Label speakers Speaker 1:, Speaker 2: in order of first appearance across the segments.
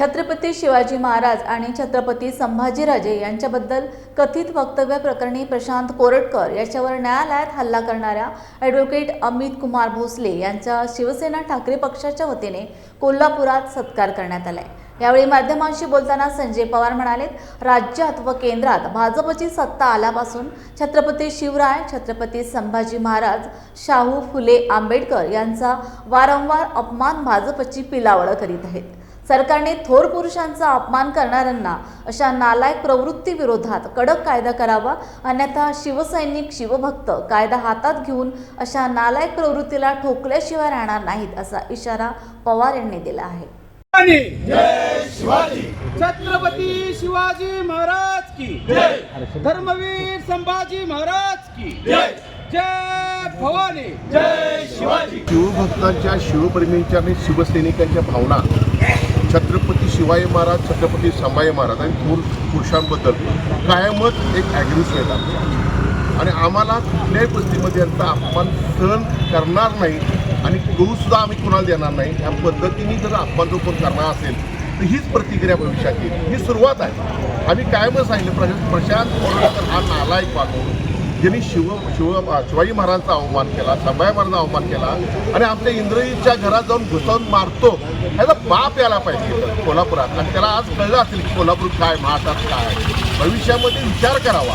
Speaker 1: छत्रपती शिवाजी महाराज आणि छत्रपती संभाजीराजे यांच्याबद्दल कथित वक्तव्य प्रकरणी प्रशांत कोरटकर याच्यावर न्यायालयात हल्ला करणाऱ्या ॲडव्होकेट अमित कुमार भोसले यांचा शिवसेना ठाकरे पक्षाच्या वतीने कोल्हापुरात सत्कार करण्यात आलाय. यावेळी माध्यमांशी बोलताना संजय पवार म्हणाले राज्यात व केंद्रात भाजपची सत्ता आल्यापासून छत्रपती शिवराय छत्रपती संभाजी महाराज शाहू फुले आंबेडकर यांचा वारंवार अपमान भाजपची पिलावळ करीत आहेत. सरकारने थोर पुरुषांचा अपमान करणाऱ्यांना अशा नालायक प्रवृत्ती विरोधात कडक कायदा करावा अन्यथा शिवसैनिक शिवभक्त कायदा हातात घेऊन अशा नालायक प्रवृत्तीला ठोकल्याशिवाय राहणार नाहीत असा इशारा पवार यांनी दिला आहे.
Speaker 2: छत्रपती शिवाजी महाराज की धर्मवीर संभाजी महाराज की जय! भवानी जय शिवाजी
Speaker 3: शिवभक्तांच्या शिवप्रेमींच्या आणि शिवसैनिकांच्या भावना छत्रपती शिवाजी महाराज छत्रपती संभाजी महाराज आणि थोर पुरुषांबद्दल कायमच एक ॲग्रेस येतात. आणि आम्हाला कुठल्याही परिस्थितीमध्ये यांचा अपमान सहन करणार नाही आणि करूसुद्धा आम्ही कुणाला देणार नाही. या पद्धतीने जर अपमान जो कोण करणार असेल तर हीच प्रतिक्रिया भविष्यात येईल ही सुरुवात आहे. आम्ही कायमच सांगितलं प्रशांत प्रशांत कोरोनाकर हा नालायक वाटून ज्यांनी शिव शिव शिवाजी महाराजांचा अवमान केला संभाजी महाराजांचा अवमान केला आणि आमच्या इंद्रजीच्या घरात जाऊन घुसवून मारतो ह्याचा बाप यायला पाहिजे कोल्हापुरात. आणि त्याला आज कळलं असेल की कोल्हापूर काय महाराष्ट्रात काय भविष्यामध्ये विचार करावा.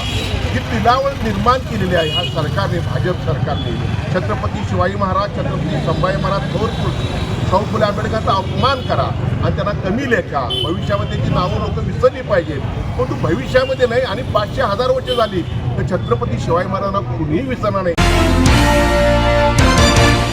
Speaker 3: ही पिलावळ निर्माण केलेली आहे ह्या सरकारने भाजप सरकारने. छत्रपती शिवाजी महाराज छत्रपती संभाजी महाराज थोर पुरुष. शाहू फुले आंबेडकरांचा अपमान करा आणि त्यांना कमी लेखा. भविष्यामध्ये ती नावं लोक विसरली पाहिजेत. परंतु भविष्यामध्ये नाही आणि पाचशे हजार वर्ष झाली तर छत्रपती शिवाजी महाराजांना कुणीही विसरणार नाही.